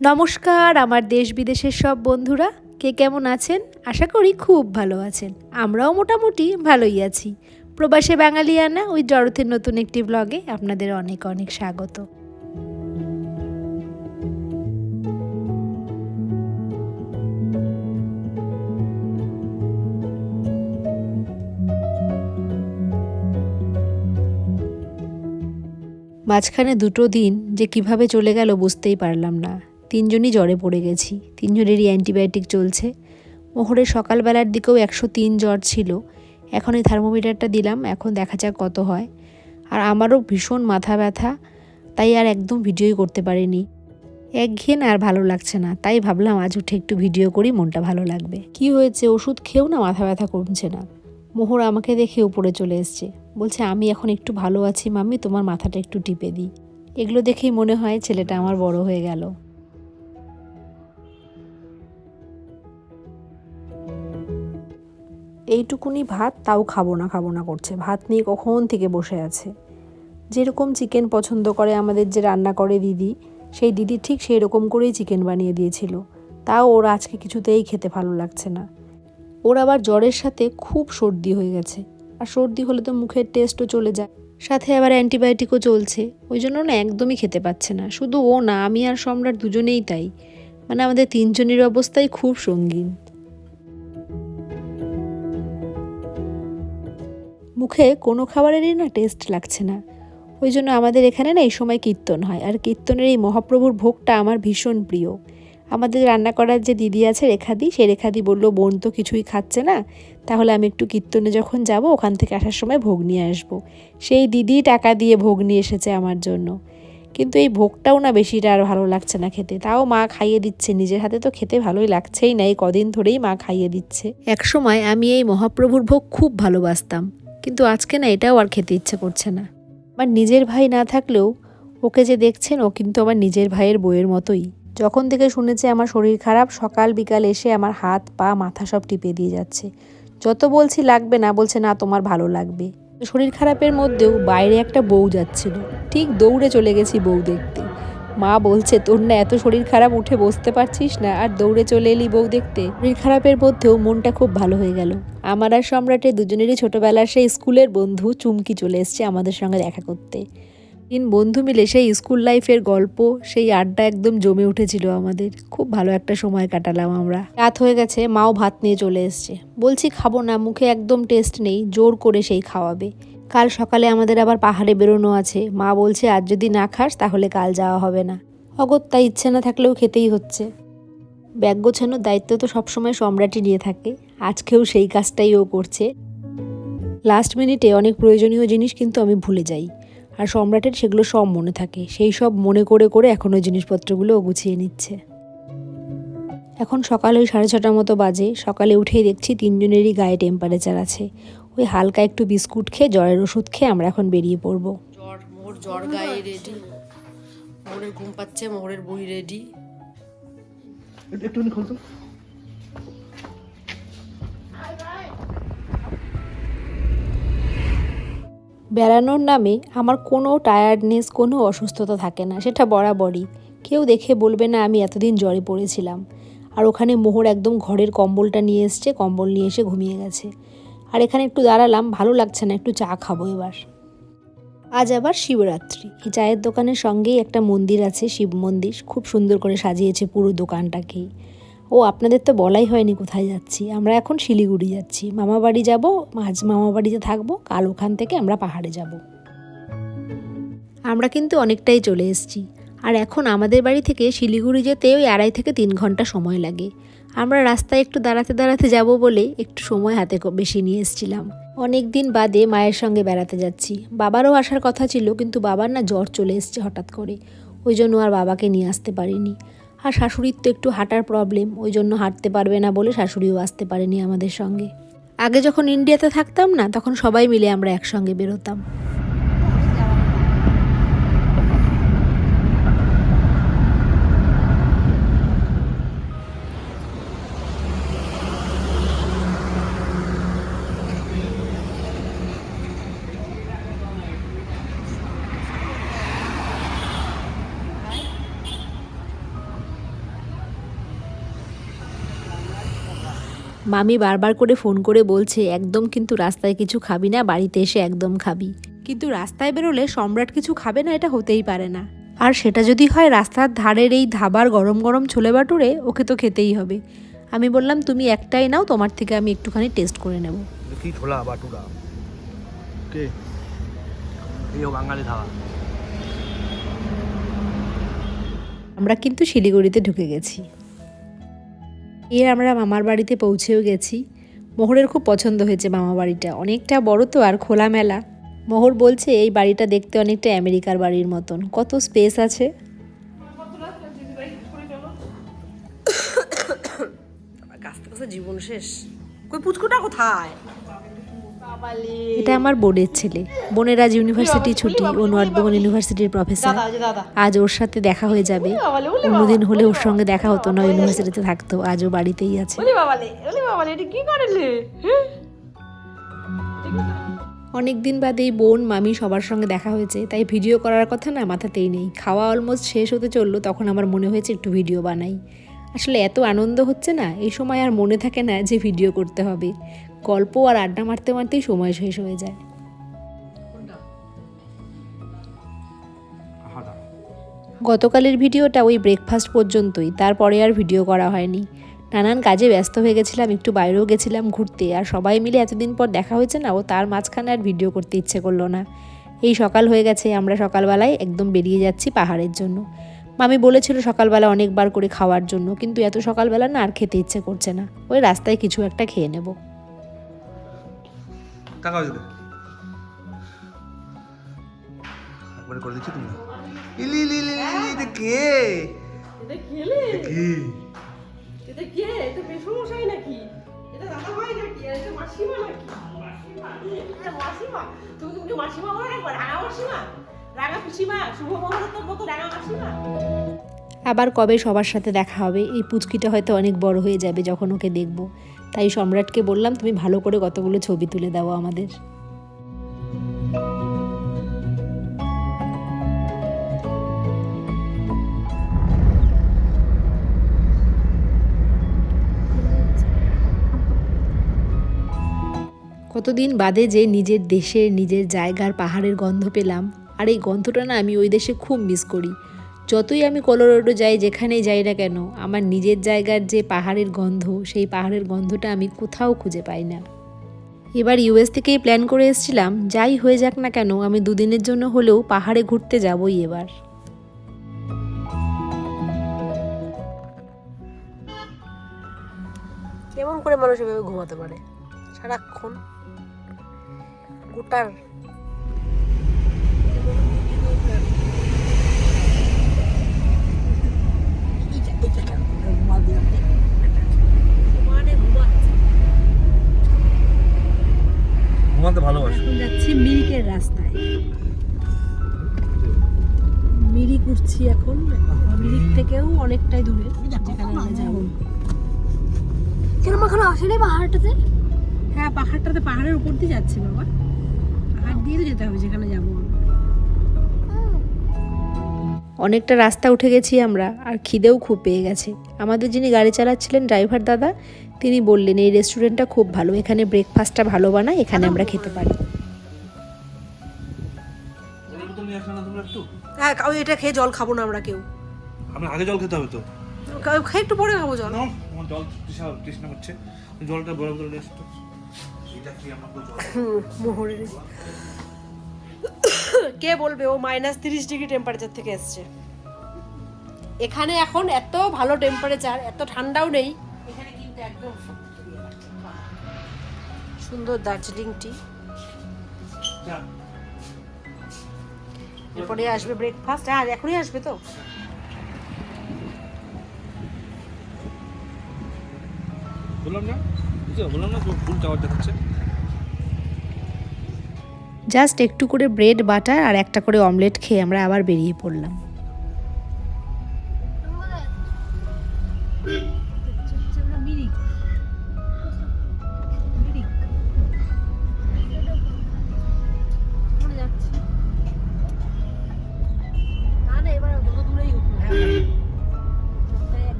নমস্কার, আমার দেশ বিদেশের সব বন্ধুরা। কে কেমন আছেন? আশা করি খুব ভালো আছেন। আমরাও মোটামুটি ভালোই আছি। প্রবাসে বাঙালিয়ানা ওই জড়থের নতুন একটি ব্লগে আপনাদের অনেক অনেক স্বাগত। মাঝখানে দুটো দিন যে কীভাবে চলে গেল বুঝতেই পারলাম না। তিনজনই জ্বরে পড়ে গেছি। তিনজনেরই অ্যান্টিবায়োটিক চলছে। মোহরের সকালবেলার দিকেও একশো তিন জ্বর ছিল। এখন এই থার্মোমিটারটা দিলাম, এখন দেখা যাক কত হয়। আর আমারও ভীষণ মাথা ব্যথা, তাই আর একদম ভিডিওই করতে পারিনি। একঘেয়ে না আর ভালো লাগছে না, তাই ভাবলাম আজ উঠে একটু ভিডিও করি, মনটা ভালো লাগবে। কি হয়েছে, ওষুধ খেয়েও না মাথা ব্যথা কমছে না? মোহর আমাকে দেখে উপরে চলে এসছে। বলছে, আমি এখন একটু ভালো আছি, মাম্মি, তোমার মাথাটা একটু টিপে দিই। এগুলো দেখেই মনে হয় ছেলেটা আমার বড় হয়ে গেল। এইটুকুনি ভাত তাও খাব না খাব না করছে। ভাত নিয়ে কখন থেকে বসে আছে? যেরকম চিকেন পছন্দ করে আমাদের যে রান্না করে দিদি, সেই দিদি ঠিক সেই রকম করেই চিকেন বানিয়ে দিয়েছিল। তাও ওর আজকে কিছুতেই খেতে ভালো লাগছে না। ওর আবার জ্বরের সাথে খুব সর্দি হয়ে গেছে। আর সর্দি হলে তো মুখের টেস্টও চলে যায়। সাথে আবার অ্যান্টিবায়োটিকও চলছে। ওই জন্য না একদমই খেতে পাচ্ছে না। শুধু ও না, আমি আর সম্রাট দুজনেই তাই। মানে আমাদের তিনজনের অবস্থাই খুব সঙ্গীন। মুখে কোনো খাবারেরই না টেস্ট লাগছে না। ওই জন্য আমাদের এখানে না এই সময় কীর্তন হয়। আর কীর্তনের এই মহাপ্রভুর ভোগটা আমার ভীষণ প্রিয়। আমাদের রান্না করার যে দিদি আছে রেখাদি, সে রেখাদি বলল, বোন তো কিছুই খাচ্ছে না। তাহলে আমি একটু কীর্তনে যখন যাব, ওখান থেকে আসার সময় ভোগ নিয়ে আসব। সেই দিদি টাকা দিয়ে ভোগ নিয়ে এসেছে আমার জন্য। কিন্তু এই ভোগটাও না বেশিটা আর ভালো লাগছে না খেতে। তাও মা খাইয়ে দিচ্ছে। নিজের হাতে তো খেতে ভালোই লাগছেই না। এই কদিন ধরেই মা খাইয়ে দিচ্ছে। একসময় আমি এই মহাপ্রভুর ভোগ খুব ভালোবাসতাম। কিন্তু আজকে না এটাও আর খেতে ইচ্ছে করছে না। আমার নিজের ভাই না থাকলেও ওকে যে দেখছেন, ও কিন্তু আমার নিজের ভাইয়ের বইয়ের মতোই। যখন থেকে শুনেছে আমার শরীর খারাপ, সকাল বিকাল এসে আমার হাত, পা, মাথা সব টিপে দিয়ে যাচ্ছে। যত বলছি লাগবে, না বলছে না তোমার ভালো লাগবে। শরীর খারাপের মধ্যেও বাইরে একটা বউ যাচ্ছিল। ঠিক দৌড়ে চলে গেছি বউ দেখতে। মা বলছে, তোর না এত শরীর খারাপ, উঠে বসতে পারছিস না, আর দৌড়ে চলে এলি বউ দেখতে। শরীর খারাপের মধ্যেও মনটা খুব ভালো হয়ে গেল। আমার আর সম্রাটের দুজনেরই ছোটবেলার সেই স্কুলের বন্ধু চুমকি চলে এসছে আমাদের সঙ্গে দেখা করতে। তিন বন্ধু মিলে সেই স্কুল লাইফের গল্প, সেই আড্ডা একদম জমে উঠেছিল আমাদের। খুব ভালো একটা সময় কাটালাম আমরা। রাত হয়ে গেছে, মাও ভাত নিয়ে চলে এসছে। বলছি, খাব না, মুখে একদম টেস্ট নেই, জোর করে সেই খাওয়াবে। কাল সকালে আমাদের আবার পাহাড়ে বেরোনো আছে। মা বলছে, আজ যদি না খাস, তাহলে কাল যাওয়া হবে না। অগত্যা ইচ্ছে না থাকলেও খেতেই হচ্ছে। ব্যাগ গোছানোর দায়িত্ব তো সবসময় সম্রাটই নিয়ে থাকে। আজকেও সেই কাজটাই ও করছে। লাস্ট মিনিটে অনেক প্রয়োজনীয় জিনিস কিন্তু আমি ভুলে যাই। আর সম্রাটের সেগুলো সব মনে থাকে। সেই সব মনে করে করে এখন ওই জিনিসপত্রগুলো ও গুছিয়ে নিচ্ছে। এখন সকাল ওই সাড়ে ছটার মতো বাজে। সকালে উঠেই দেখছি তিনজনেরই গায়ে টেম্পারেচার আছে। ওই হালকা একটু বিস্কুট খেয়ে জ্বরের ওষুধ খেয়ে আমরা এখন বেরিয়ে পড়ব। জ্বর মোর জ্বর গায়ে রেডি মোরের ঘুম পাচ্ছে মোরের বই রেডি একটুখানি খোলতো বেড়ানোর নামে আমার কোনো টায়ার্ডনেস কোনো অসুস্থতা থাকে না সেটা বরাবরই। কেউ দেখে বলবে না আমি এতদিন জ্বরে পড়েছিলাম। আর ওখানে মোহর একদম ঘরের কম্বলটা নিয়ে এসছে কম্বল নিয়ে এসে ঘুমিয়ে গেছে। আর এখানে একটু দাঁড়ালাম, ভালো লাগছে না, একটু চা খাব এবার। আজ আবার শিবরাত্রি। এই চায়ের দোকানের সঙ্গেই একটা মন্দির আছে, শিব মন্দির। খুব সুন্দর করে সাজিয়েছে পুরো দোকানটাকেই। ও, আপনাদের তো বলাই হয়নি কোথায় যাচ্ছি। আমরা এখন শিলিগুড়ি যাচ্ছি। মামা বাড়ি যাব, আজ মামা বাড়িতে থাকব, কাল ওখান থেকে আমরা পাহাড়ে যাব। আমরা কিন্তু অনেকটাই চলে এসেছি। আর এখন আমাদের বাড়ি থেকে শিলিগুড়ি যেতে ওই আড়াই থেকে তিন ঘণ্টা সময় লাগে। আমরা রাস্তায় একটু দাঁড়াতে দাঁড়াতে যাব বলে একটু সময় হাতে বেশি নিয়ে এসেছিলাম। অনেক দিন বাদে মায়ের সঙ্গে বেড়াতে যাচ্ছি। বাবারও আসার কথা ছিল, কিন্তু বাবার না জ্বর চলে এসছে হঠাৎ করে। ওই জন্য আর বাবাকে নিয়ে আসতে পারিনি। আর শাশুড়ির তো একটু হাঁটার প্রবলেম ওই জন্য হাঁটতে পারবে না বলে শাশুড়িও আসতে পারেনি আমাদের সঙ্গে। আগে যখন ইন্ডিয়াতে থাকতাম না, তখন সবাই মিলে আমরা একসঙ্গে বেরোতাম। মামি বারবার করে ফোন করে বলছে একদম কিন্তু রাস্তায় কিছু খাবি না বাড়িতে এসে একদম খাবি। কিন্তু রাস্তায় বেরোলে সম্রাট কিছু খাবে না এটা হতেই পারে না। আর সেটা যদি হয় রাস্তার ধারের এই ধাবার গরম গরম ছোলে বাটুরে ওকে তো খেতেই হবে। আমি বললাম তুমি একটাই নাও তোমার থেকে আমি একটুখানি টেস্ট করে নেব। কি ছোলা বাটুরা? কে? এই বাঙালি ধাবা। আমরা কিন্তু শিলিগুড়িতে ঢুকে গেছি। এর আমরা মামার বাড়িতে পৌঁছেও গেছি। মোহরের খুব পছন্দ হয়েছে মামা বাড়িটা। অনেকটা বড় তো আর খোলামেলা। মোহর বলছে, এই বাড়িটা দেখতে অনেকটা আমেরিকার বাড়ির মতন। কত স্পেস আছে? জীবন শেষ। কই পুচকুটা কোথায়? এটা আমার বোনের ছেলে। বোনের আজ ইউনিভার্সিটি ছুটি ও নর্থবেঙ্গল ইউনিভার্সিটির প্রফেসর আজ ওর সাথে দেখা হয়ে যাবে। অন্যদিন হলে ওর সঙ্গে দেখা হতো না ইউনিভার্সিটিতে থাকতো। আজ ও বাড়িতেই আছে? অনেক দিন বাদে এই বোন মামি সবার সঙ্গে দেখা হয়েছে। তাই ভিডিও করার কথা না মাথাতেই নেই। খাওয়া অলমোস্ট শেষ হতে চলল তখন আমার মনে হয়েছে একটু ভিডিও বানাই। আসলে এত আনন্দ হচ্ছে না এই সময় আর মনে থাকে না যে ভিডিও করতে হবে। গল্প আর আড্ডা মারতে মারতেই সময় শেষ হয়ে যায়। গতকালের ভিডিওটা ওই ব্রেকফাস্ট পর্যন্তই, তারপরে আর ভিডিও করা হয়নি। নানান কাজে ব্যস্ত হয়ে গেছিলাম, একটু বাইরেও গেছিলাম ঘুরতে, আর সবাই মিলে এতদিন পর দেখা হয়েছে না, ও তার মাঝখানে আর ভিডিও করতে ইচ্ছে করল না। এই সকাল হয়ে গেছে, আমরা সকালবেলায় একদম বেরিয়ে যাচ্ছি পাহাড়ের জন্য। মামি বলেছিল সকালবেলা অনেকবার করে খাওয়ার জন্য, কিন্তু এত সকালবেলা না আর খেতে ইচ্ছে করছে না। ওই রাস্তায় কিছু একটা খেয়ে নেব। টাকা দিতে একবারে করে দিচ্ছি তুমি? ইলি ইলি ইলি ইলি, এটা কে? এটা খেলে কি? এটা কে? এটা মেসমশাই নাকি? এটা দাদা ভাই নাকি? আর এটা মাসিমা নাকি? এটা মাসিমা। তুমি তুমি মাসিমা বলে একবার? রাঙা মাসিমা? রাঙা পিসিমা? শুভ মুহূর্তের মতো রাঙা মাসিমা? আবার কবে সবার সাথে দেখা হবে? এই পুচকিটা হয়তো অনেক বড় হয়ে যাবে যখন ওকে দেখব। তাই সম্রাটকে বললাম, তুমি ভালো করে কতগুলো ছবি তুলে দাও আমাদের। কতদিন বাদে যে নিজের দেশের, নিজের জায়গার পাহাড়ের গন্ধ পেলাম। আর এই গন্ধটা না আমি ওই দেশে খুব মিস করি। যতই আমি কলোরাডো যাই, যেখানেই যাই না কেন, আমার নিজের জায়গার যে পাহাড়ের গন্ধ, সেই পাহাড়ের গন্ধটা আমি কোথাও খুঁজে পাই না। এবার ইউএস থেকেই প্ল্যান করে এসেছিলাম, যাই হয়ে যাক না কেন, আমি দুদিনের জন্য হলেও পাহাড়ে ঘুরতে যাবই এবার। কেমন করে মানুষ এভাবে ঘুমাতে পারে? সারাক্ষণ। গোটার উঠছি এখন মিরিক থেকেও অনেকটাই দূরে যেখানে আমরা যাব। কেন এখনও আসেনি পাহাড়টাতে? হ্যাঁ পাহাড়টাতে পাহাড়ের উপর দিয়ে যাচ্ছি বাবা। পাহাড় দিয়ে তো যেতে হবে যেখানে যাব অনেকটা রাস্তা উঠে গেছি আমরা আর খিদেও খুব পেয়ে গেছে। আমাদের যিনি গাড়ি চালাচ্ছিলেন ড্রাইভার দাদা তিনি বললেন এই রেস্টুরেন্টটা খুব ভালো এখানে ব্রেকফাস্টটা ভালো বানায় এখানে আমরা খেতে পারি। হ্যাঁ ওই এটা খেয়ে জল খাব না আমরা কেউ। আমি আগে জল খেতে হবে তো। খেয়ে একটু পরে খাব জল। জল তৃষ্ণা তৃষ্ণা হচ্ছে। জলটা গরম করে নিয়ে আসতো মোহরের কে বলবে? ও মাইনাস তিরিশ ডিগ্রি টেম্পারেচার থেকে এসছে। এখানে এখন এত ভালো টেম্পারেচার এত ঠান্ডাও নেই। সুন্দর দার্জিলিং টি। এরপরে আসবে ব্রেকফাস্ট আর এখনই আসবে তো। বললাম না? বললাম না ফুল টাওয়ার দেখাচ্ছে। জাস্ট একটু করে ব্রেড বাটার আর একটা করে অমলেট খেয়ে আমরা আবার বেরিয়ে পড়লাম।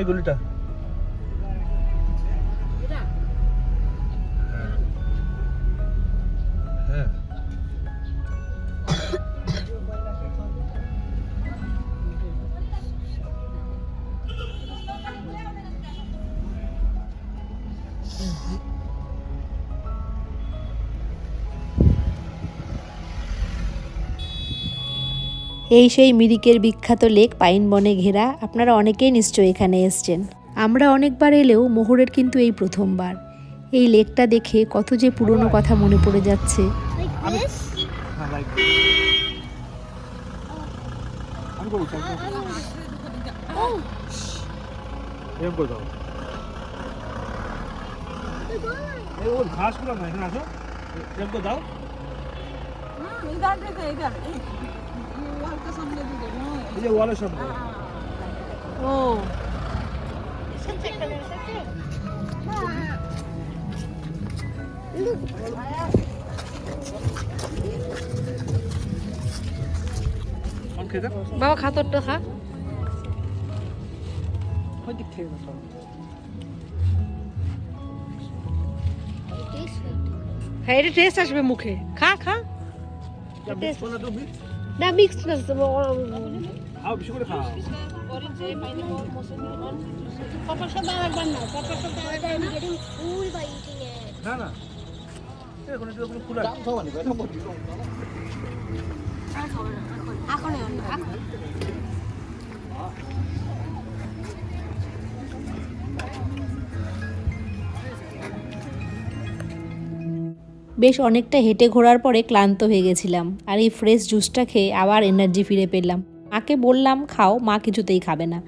এই গলিটা। এই সেই মিরিকের বিখ্যাত লেক পাইন বনে ঘেরা, আপনারা অনেকেই নিশ্চয়ই এখানে এসছেন। আমরা অনেকবার এলেও মোহরের কিন্তু এই প্রথমবার। এই লেকটা দেখে কত যে পুরনো কথা মনে পড়ে যাচ্ছে। করে দাও এই যে ওয়ালের সামনে। ও বাবা খাতরটা খা। হ্যাঁ এটা টেস্ট আসবে মুখে। খা খা। টেস্ট না মিক্স না খাও বেশি করে খাও. না না এখন এটা কোনো খোলা এখন এখন বেশ অনেকটা হেঁটে ঘোরার পরে ক্লান্ত হয়ে গেছিলাম। আর এই ফ্রেশ জুসটা খেয়ে আবার এনার্জি ফিরে পেলাম। মাকে বললাম, খাও, মা কিছুতেই খাবে না।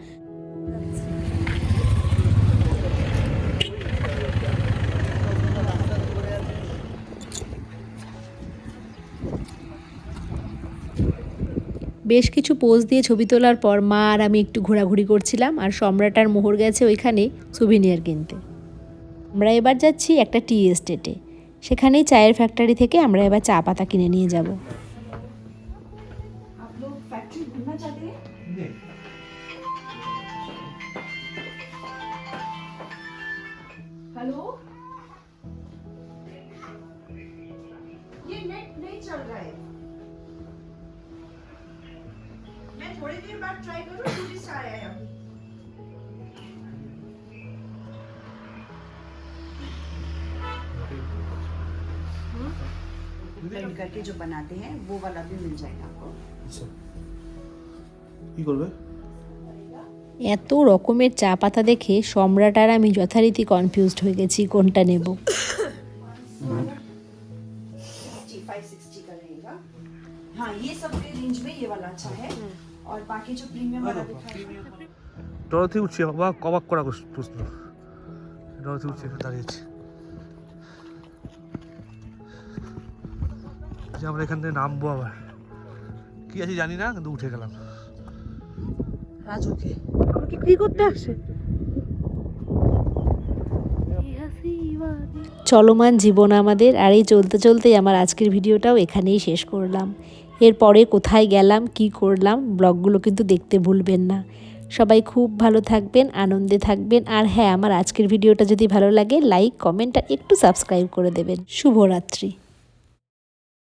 বেশ কিছু পোজ দিয়ে ছবি তোলার পর মা আর আমি একটু ঘোরাঘুরি করছিলাম আর সম্রাট আর মোহর গেছে ওইখানে সুভিনিয়ার কিনতে। আমরা এবার যাচ্ছি একটা টি এস্টেটে। সেখানেই চায়ের ফ্যাক্টরি থেকে আমরা এবার চা পাতা কিনে নিয়ে যাব हेलो ये नेट नहीं चल रहा है मैं थोड़ी देर बाद ट्राई करूँ टूरिस्ट आया है अभी ब्लेंड करके जो बनाते हैं वो वाला भी मिल जाएगा आपको আচ্ছা কি করবে এত রকমের চা পাতা দেখে সম্রাট আর আমি যথারীতি কনফিউজড হয়ে গেছি কোনটা নেব सिक्सटी फाइव सिक्सटी का रहेगा हाँ ये सब के रेंज में ये वाला अच्छा है और बाकी जो प्रीमियम वाला दिखाई ডরথি উঠছে বাবা কবাক করা প্রশ্ন ডরথি উঠছে এখানে দাঁড়িয়েছে যে আমরা এখান থেকে নামবো আবার। কি আছে জানি না কিন্তু উঠে গেলাম। রাজুকে। আমাকে কি করতে আসে? চলমান জীবন আমাদের আর এই চলতে চলতেই আমার আজকের ভিডিওটাও এখানেই শেষ করলাম। এরপরে কোথায় গেলাম কি করলাম ব্লগগুলো কিন্তু দেখতে ভুলবেন না। সবাই খুব ভালো থাকবেন আনন্দে থাকবেন আর হ্যাঁ আমার আজকের ভিডিওটা যদি ভালো লাগে লাইক কমেন্ট আর একটু সাবস্ক্রাইব করে দেবেন। শুভরাত্রি।